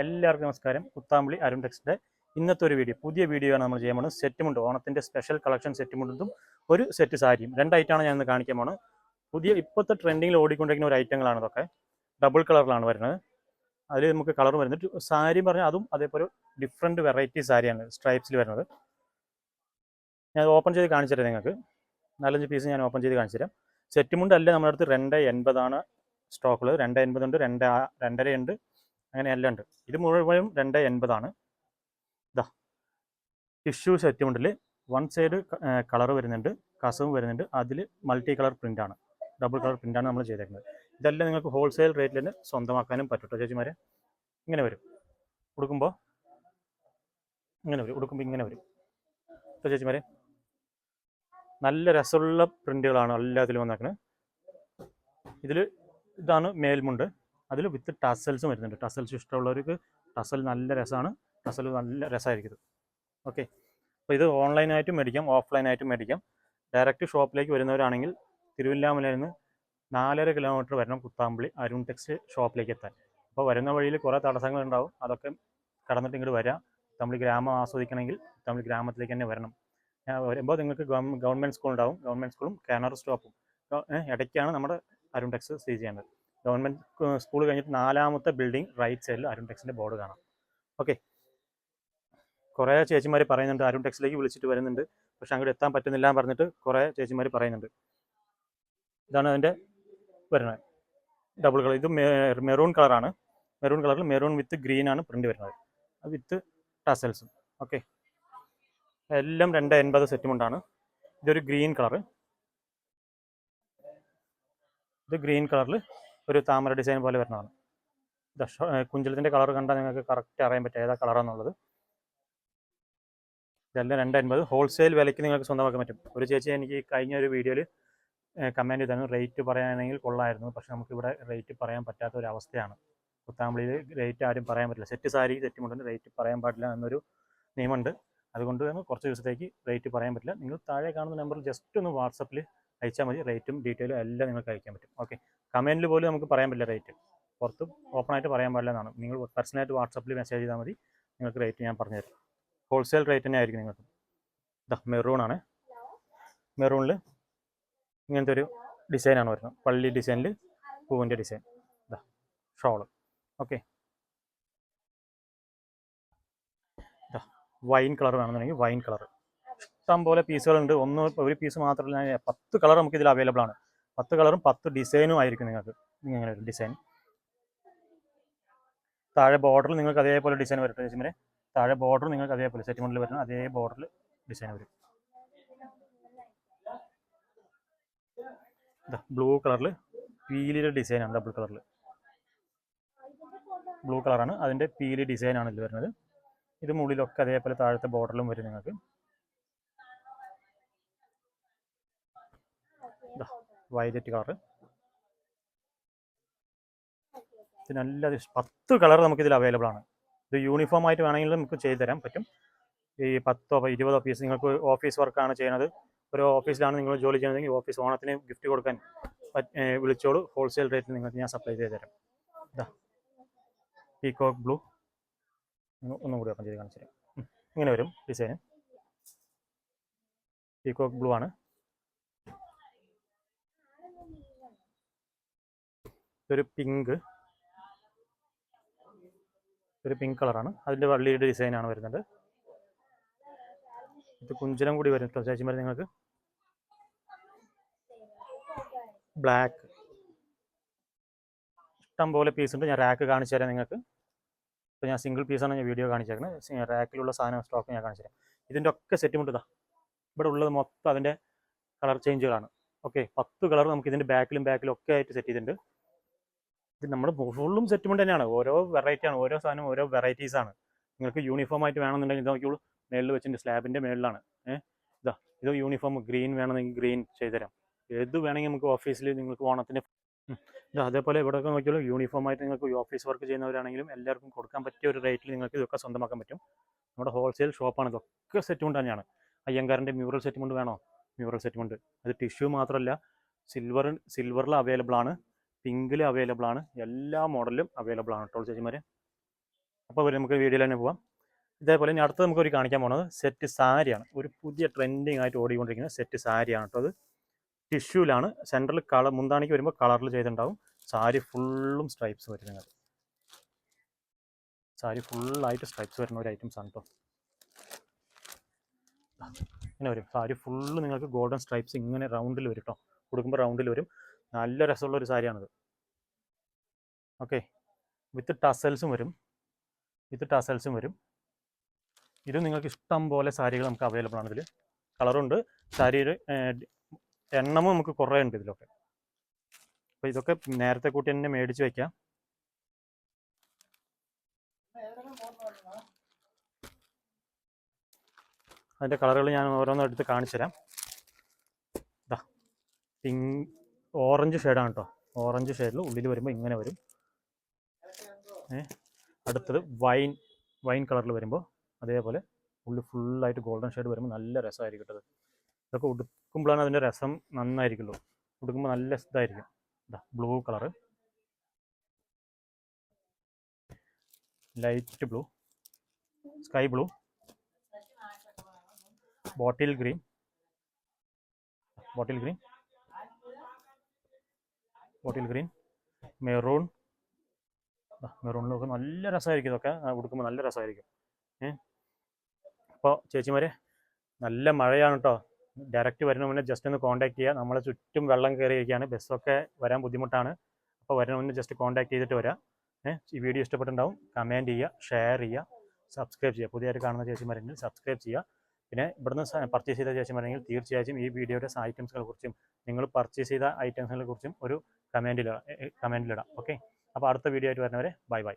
എല്ലാവർക്കും നമസ്കാരം. കുത്താമ്പളി അരുൺ ടെക്സിന്റെ ഇന്നത്തെ ഒരു വീഡിയോ പുതിയ വീഡിയോ ആണ് നമ്മൾ ചെയ്യാൻ പോകുന്നത്. സെറ്റ് മുണ്ട് ഓണത്തിന്റെ സ്പെഷ്യൽ കളക്ഷൻ സെറ്റ് മുണ്ടും ഒരു സെറ്റ് സാരിയും. രണ്ടായിട്ടാണ് ഞാൻ ഇന്ന് കാണിക്കാൻ പോകുന്നത്. പുതിയ ഇപ്പോഴത്തെ ട്രെൻഡിങ്ങിൽ ഓടിക്കൊണ്ടിരിക്കുന്ന ഒരു ഐറ്റങ്ങളാണ് ഇതൊക്കെ. ഡബിൾ കളറിലാണ് വരുന്നത്. അതിൽ നമുക്ക് കളർ വരുന്നത് സാരി പറഞ്ഞാൽ അതും അതേപോലെ ഡിഫറെന്റ് വെറൈറ്റി സാരിയാണ് സ്ട്രൈപ്സിൽ വരുന്നത്. ഞാൻ ഓപ്പൺ ചെയ്ത് കാണിച്ചു നിങ്ങൾക്ക്. നാലഞ്ച് പീസ് ഞാൻ ഓപ്പൺ ചെയ്ത് കാണിച്ചു തരാം. സെറ്റ് മുണ്ട് അല്ലേ? നമ്മുടെ അടുത്ത് രണ്ട് എൺപതാണ് സ്റ്റോക്കുള്ളത് രണ്ട് എൺപതുണ്ട് രണ്ട് രണ്ടര ഉണ്ട്. അങ്ങനെ എല്ലാം ഉണ്ട് ഇത് മുഴുവനും രണ്ട് എൺപതാണ്. ഇതാ tissue set one side colour വരുന്നുണ്ട് കസവും വരുന്നുണ്ട്. അതിൽ മൾട്ടി കളർ പ്രിന്റ് ആണ്. ഡബിൾ കളർ പ്രിന്റ് ആണ് നമ്മൾ ചെയ്തേക്കുന്നത്. ഇതെല്ലാം നിങ്ങൾക്ക് ഹോൾസെയിൽ റേറ്റിൽ തന്നെ സ്വന്തമാക്കാനും പറ്റും ചേച്ചിമാരെ? ഇങ്ങനെ വരും. കൊടുക്കുമ്പോൾ ഇങ്ങനെ വരും. ഉടുക്കുമ്പോൾ ഇങ്ങനെ വരും. കേട്ടോ ചേച്ചിമാരെ? നല്ല രസമുള്ള പ്രിന്റുകളാണ് എല്ലാത്തിലും വന്നേക്കുന്നത് ഇതിൽ ഇതാണ് മേൽമുണ്ട്. അതിൽ വിത്ത് ടസൽസും വരുന്നുണ്ട്. ടസൽസ് ഇഷ്ടമുള്ളവർക്ക് ടസൽ നല്ല രസമാണ് ടസൽ നല്ല രസമായിരിക്കും ഓക്കെ അപ്പോൾ ഇത് ഓൺലൈനായിട്ടും മേടിക്കാം ഓഫ്ലൈനായിട്ടും മേടിക്കാം. ഡയറക്റ്റ് ഷോപ്പിലേക്ക് വരുന്നവരാണെങ്കിൽ തിരുവല്ലാമലയിൽ നാലര കിലോമീറ്റർ വരണം കുത്താമ്പള്ളി അരുൺ ടെക്സ്റ്റ് ഷോപ്പിലേക്ക് എത്താൻ. അപ്പോൾ വരുന്ന വഴിയിൽ കുറേ തടസ്സങ്ങൾ ഉണ്ടാവും. അതൊക്കെ കടന്നിട്ട് ഇങ്ങോട്ട് വരാം. കുത്താമ്പളി ഗ്രാമം ആസ്വദിക്കണമെങ്കിൽ കുത്താമ്പളി ഗ്രാമത്തിലേക്ക് തന്നെ വരണം. വരുമ്പോൾ നിങ്ങൾക്ക് ഗവൺമെന്റ് സ്കൂൾ ഉണ്ടാവും. ഗവൺമെന്റ് സ്കൂളും കാനറ സ്റ്റോപ്പും ഇടയ്ക്കാണ് നമ്മുടെ അരുൺ ടെക്സ് സ്ഥിതി ചെയ്യുന്നത് ഗവൺമെന്റ് സ്കൂൾ കഴിഞ്ഞിട്ട് നാലാമത്തെ ബിൽഡിംഗ് റൈറ്റ് സൈഡിൽ അരുൺ ടെക്സിന്റെ ബോർഡ് കാണാം. ഓക്കെ കുറേ ചേച്ചിമാർ പറയുന്നുണ്ട് അരുൺ ടെക്സിലേക്ക് വിളിച്ചിട്ട് വരുന്നുണ്ട് പക്ഷെ അങ്ങോട്ട് എത്താൻ പറ്റുന്നില്ല എന്ന് പറഞ്ഞിട്ട് കുറേ ചേച്ചിമാർ പറയുന്നുണ്ട്. ഇതാണ് അതിന്റെ വരുന്നത് ഡബിൾ കളർ ഇത് മെറൂൺ കളറാണ് മെറൂൺ കളറിൽ മെറൂൺ വിത്ത് ഗ്രീൻ ആണ് പ്രിന്റ് വരുന്നത്. വിത്ത് ടസൽസും ഓക്കെ എല്ലാം രണ്ട് എൺപത് സെറ്റുമുണ്ടാണ് ഇതൊരു ഗ്രീൻ കളറ് ഇത് ഗ്രീൻ കളറിൽ ഒരു താമര ഡിസൈൻ പോലെ വരുന്നതാണ്. കുഞ്ചലത്തിന്റെ കളർ കണ്ടാൽ നിങ്ങൾക്ക് കറക്റ്റ് അറിയാൻ പറ്റും ഏതാ കളറാണെന്നുള്ളത് ഇതെല്ലാം രണ്ട് അൻപത് ഹോൾസെയിൽ വിലയ്ക്ക് നിങ്ങൾക്ക് സ്വന്തമാക്കാൻ പറ്റും. ഒരു ചേച്ചി എനിക്ക് കഴിഞ്ഞ ഒരു വീഡിയോയിൽ കമന്റ് ചെയ്തായിരുന്നു റേറ്റ് പറയുകയാണെങ്കിൽ കൊള്ളായിരുന്നു. പക്ഷെ നമുക്കിവിടെ റേറ്റ് പറയാൻ പറ്റാത്ത ഒരു അവസ്ഥയാണ്. കുത്താമ്പിളിയിൽ റേറ്റ് ആരും പറയാൻ പറ്റില്ല. സെറ്റ് സാരി സെറ്റ് മുണ്ടിന് റേറ്റ് പറയാൻ പാടില്ല എന്നൊരു നിയമമുണ്ട്. അതുകൊണ്ട് തന്നെ കുറച്ച് ദിവസത്തേക്ക് റേറ്റ് പറയാൻ പറ്റില്ല. നിങ്ങൾ താഴെ കാണുന്ന നമ്പറിൽ ജസ്റ്റ് ഒന്ന് വാട്സപ്പിൽ അയച്ചാൽ മതി. റേറ്റും ഡീറ്റെയിലും എല്ലാം നിങ്ങൾക്ക് അയക്കാൻ പറ്റും. ഓക്കെ കമന്റിൽ പോലും നമുക്ക് പറയാൻ പറ്റില്ല റേറ്റ് പുറത്ത് ഓപ്പണായിട്ട് പറയാൻ പാടില്ല എന്നാണ്. നിങ്ങൾ പേഴ്സണലായിട്ട് വാട്സപ്പിൽ മെസ്സേജ് ചെയ്താൽ മതി. നിങ്ങൾക്ക് റേറ്റ് ഞാൻ പറഞ്ഞു തരാം. ഹോൾസെയിൽ റേറ്റ് തന്നെ ആയിരിക്കും നിങ്ങൾക്ക്. ഇതാ മെറൂൺ ആണ്. മെറൂണിൽ ഇങ്ങനത്തെ ഒരു ഡിസൈനാണ് വരുന്നത്. പള്ളി ഡിസൈനിൽ പൂവിന്റെ ഡിസൈൻ ഇതാ ഷോൾ ഓക്കെ ഇതാ വൈൻ കളർ വേണമെന്നുണ്ടെങ്കിൽ വൈൻ കളർ ഇഷ്ടം പോലെ പീസുകളുണ്ട്. ഒന്ന് ഒരു പീസ് മാത്രമല്ല പത്ത് കളർ നമുക്ക് ഇതിൽ അവൈലബിൾ ആണ്. പത്ത് കളറും പത്ത് ഡിസൈനും ആയിരിക്കും നിങ്ങൾക്ക്. ഇങ്ങനെ ഒരു ഡിസൈൻ താഴെ ബോർഡറിൽ നിങ്ങൾക്ക് അതേപോലെ ഡിസൈൻ വരട്ടെ ചേച്ചിമരെ താഴെ ബോർഡർ നിങ്ങൾക്ക് അതേപോലെ സെറ്റ് മോഡൽ വരുന്ന അതേ ബോർഡറിൽ ഡിസൈൻ വരും. ബ്ലൂ കളറിൽ പീലിയുടെ ഡിസൈനാണ് ഡബിൾ കളറിൽ ബ്ലൂ കളറാണ് അതിന്റെ പീലി ഡിസൈനാണ് ഇതിൽ വരുന്നത്. ഇത് മുകളിലൊക്കെ അതേപോലെ താഴത്തെ ബോർഡറിലും വരും നിങ്ങൾക്ക്. വയലറ്റ് കളർ നല്ല പത്ത് കളർ നമുക്ക് ഇതിൽ അവൈലബിൾ ആണ്. ഇത് യൂണിഫോം ആയിട്ട് വേണമെങ്കിൽ നമുക്ക് ചെയ്തു തരാൻ പറ്റും. ഈ പത്തോ ഇരുപതോ പീസ് നിങ്ങൾക്ക് ഓഫീസ് വർക്കാണ് ചെയ്യുന്നത്. ഒരു ഓഫീസിലാണ് നിങ്ങൾ ജോലി ചെയ്യുന്നതെങ്കിൽ ഓഫീസ് ഓണത്തിന് ഗിഫ്റ്റ് കൊടുക്കാൻ വിളിച്ചോളൂ. ഹോൾസെയിൽ റേറ്റിൽ നിങ്ങൾക്ക് ഞാൻ സപ്ലൈ ചെയ്ത് തരാം. ഇതാ പീകോക്ക് ബ്ലൂ ഒന്നും കൂടി ഓപ്പൺ ചെയ്ത് കാണിച്ചു തരാം. ഇങ്ങനെ വരും ഡിസൈന് പീകോക്ക് ബ്ലൂ ആണ്. ഇതൊരു പിങ്ക് ഒരു പിങ്ക് കളറാണ് അതിന്റെ വള്ളിയുടെ ഡിസൈനാണ് വരുന്നത്. ഇത് കുഞ്ചനം കൂടി വരും കേട്ടോ ചേച്ചിമാർ നിങ്ങൾക്ക്. ബ്ലാക്ക് ഇഷ്ടം പോലെ പീസ് ഉണ്ട്. ഞാൻ റാക്ക് കാണിച്ചു തരാം നിങ്ങൾക്ക്. ഇപ്പോൾ ഞാൻ സിംഗിൾ പീസാണ് ഞാൻ വീഡിയോ കാണിച്ചേക്കുന്നത് റാക്കിലുള്ള സാധനം സ്റ്റോക്ക് ഞാൻ കാണിച്ചു തരാം. ഇതിന്റെ ഒക്കെ സെറ്റ് ഉണ്ട് ഇതാ ഇവിടെ ഉള്ളത് മൊത്തം അതിന്റെ കളർ ചേഞ്ചുകളാണ് ഓക്കെ പത്ത് കളർ നമുക്ക് ഇതിന്റെ ബാക്കിലും ബാക്കിലും ഒക്കെ ആയിട്ട് സെറ്റ് ചെയ്തിട്ടുണ്ട്. ഇത് നമ്മുടെ ഫുള്ളും സെറ്റ്മെന്റ് തന്നെയാണ്. ഓരോ വെറൈറ്റി ആണ്. ഓരോ സാധനം ഓരോ വെറൈറ്റീസ് ആണ്. നിങ്ങൾക്ക് യൂണിഫോം ആയിട്ട് വേണമെന്നുണ്ടെങ്കിൽ ഇത് നോക്കിയോളൂ മേളിൽ വെച്ചിട്ടുണ്ട് സ്ലാബിന്റെ മേളിലാണ്. ഏഹ് ഇതാ ഇത് യൂണിഫോം ഗ്രീൻ വേണമെങ്കിൽ ഗ്രീൻ ചെയ്തുതരാം ഏത് വേണമെങ്കിൽ നമുക്ക് ഓഫീസിൽ നിങ്ങൾക്ക് ഓണത്തിന് ഇതാ അതേപോലെ ഇവിടെ ഒക്കെ നോക്കിയോളൂ യൂണിഫോം ആയിട്ട് നിങ്ങൾക്ക് ഓഫീസ് വർക്ക് ചെയ്യുന്നവരാണെങ്കിലും എല്ലാവർക്കും കൊടുക്കാൻ പറ്റിയ ഒരു റേറ്റിൽ നിങ്ങൾക്ക് ഇതൊക്കെ സ്വന്തമാക്കാൻ പറ്റും. നമ്മുടെ ഹോൾസെയിൽ ഷോപ്പാണ് ഇതൊക്കെ സെറ്റ്മെന്റ് തന്നെയാണ്. അയ്യങ്കാരന്റെ മ്യൂറൽ സെറ്റ്മെന്റ് വേണോ? മ്യൂറൽ സെറ്റ്മെന്റ് അത് ടിഷ്യൂ മാത്രമല്ല സിൽവർ സിൽവറിൽ അവൈലബിൾ ആണ്. പിങ്കിൽ അവൈലബിൾ ആണ്. എല്ലാ മോഡലും അവൈലബിൾ ആണ് കേട്ടോ ചേച്ചിമാരെ. അപ്പോൾ അവർ നമുക്ക് വീഡിയോയിൽ തന്നെ പോവാം. ഇതേപോലെ ഇനി അടുത്ത് നമുക്ക് ഒരു കാണിക്കാൻ പോകുന്നത് സെറ്റ് സാരിയാണ്. ഒരു പുതിയ ട്രെൻഡിങ് ആയിട്ട് ഓടിക്കൊണ്ടിരിക്കുന്ന സെറ്റ് സാരിയാണ് കേട്ടോ അത്. ടിഷ്യൂലാണ് സെൻട്രൽ കളർ മുന്താണിക്ക് വരുമ്പോൾ കളറിൽ ചെയ്തിട്ടുണ്ടാവും. സാരി ഫുള്ളും സ്ട്രൈപ്സ് വരുന്നത്. സാരി ഫുള്ളായിട്ട് സ്ട്രൈപ്സ് വരുന്ന ഒരു ഐറ്റംസ് ആണ് കേട്ടോ ഇങ്ങനെ വരും. സാരി ഫുള്ള് നിങ്ങൾക്ക് ഗോൾഡൻ സ്ട്രൈപ്സ് ഇങ്ങനെ റൗണ്ടിൽ വരും കേട്ടോ കൊടുക്കുമ്പോൾ റൗണ്ടിൽ വരും. നല്ല രസമുള്ള ഒരു സാരിയാണിത്. ഓക്കെ. വിത്ത് ടസൽസും വരും. വിത്ത് ടസൽസും വരും. ഇത് നിങ്ങൾക്ക് ഇഷ്ടം പോലെ സാരികൾ നമുക്ക് അവൈലബിൾ ആണ് ഇതിൽ കളറുണ്ട്. സാരിയുടെ എണ്ണമും നമുക്ക് കുറേ ഉണ്ട് ഇതിലൊക്കെ. അപ്പോൾ ഇതൊക്കെ നേരത്തെ കൂട്ടി തന്നെ മേടിച്ച് വയ്ക്കാം അതിന്റെ കളറുകൾ ഞാൻ ഓരോന്നും എടുത്ത് കാണിച്ചു തരാം പിങ്ക് ഓറഞ്ച് ഷെയ്ഡാണ് കേട്ടോ ഓറഞ്ച് ഷെയ്ഡിൽ ഉള്ളിൽ വരുമ്പോൾ ഇങ്ങനെ വരും. അടുത്തത് വൈൻ വൈൻ കളറിൽ വരുമ്പോൾ അതേപോലെ ഉള്ളിൽ ഫുള്ളായിട്ട് ഗോൾഡൻ ഷെയ്ഡ് വരുമ്പോൾ നല്ല രസമായിരിക്കും കേട്ടത് ഇതൊക്കെ ഉടുക്കുമ്പോഴാണ് അതിന്റെ രസം നന്നായിരിക്കുള്ളൂ. ഉടുക്കുമ്പോൾ നല്ല ഇതായിരിക്കും. ഇതാ blue colour light blue sky blue bottle green bottle green bottle green maroon. മെറൂണിലൊക്കെ നല്ല രസമായിരിക്കും ഇതൊക്കെ. ഉടുക്കുമ്പോൾ നല്ല രസമായിരിക്കും. ഏ? അപ്പോൾ ചേച്ചിമാരെ നല്ല മഴയാണ് കേട്ടോ ഡയറക്റ്റ് വരുന്ന മുന്നേ ജസ്റ്റ് ഒന്ന് കോൺടാക്ട് ചെയ്യുക നമ്മളെ ചുറ്റും വെള്ളം കയറിയിരിക്കുകയാണ് ബസ്സൊക്കെ വരാൻ ബുദ്ധിമുട്ടാണ്. അപ്പോൾ വരുന്ന മുന്നേ ജസ്റ്റ് കോൺടാക്ട് ചെയ്തിട്ട് വരാം. ഏഹ് ഈ വീഡിയോ ഇഷ്ടപ്പെട്ടിട്ടുണ്ടാവും കമന്റ് ചെയ്യുക ഷെയർ ചെയ്യുക സബ്സ്ക്രൈബ് ചെയ്യുക പുതിയതായിട്ട് കാണുന്ന ചേച്ചിമാരെങ്കിൽ സബ്സ്ക്രൈബ് ചെയ്യുക പിന്നെ ഇവിടുന്ന് പർച്ചേസ് ചെയ്ത ചേച്ചിമാരെങ്കിൽ തീർച്ചയായും ഈ വീഡിയോയുടെ ഐറ്റംസുകളെ കുറിച്ചും നിങ്ങൾ പർച്ചേസ് ചെയ്ത ഐറ്റംസിനെ കുറിച്ചും ഒരു കമന്റിലിടാം കമന്റിലിടാം ഓക്കെ? അപ്പോൾ അടുത്ത വീഡിയോ ആയിട്ട് വരുന്നവരെ ബൈ ബൈ.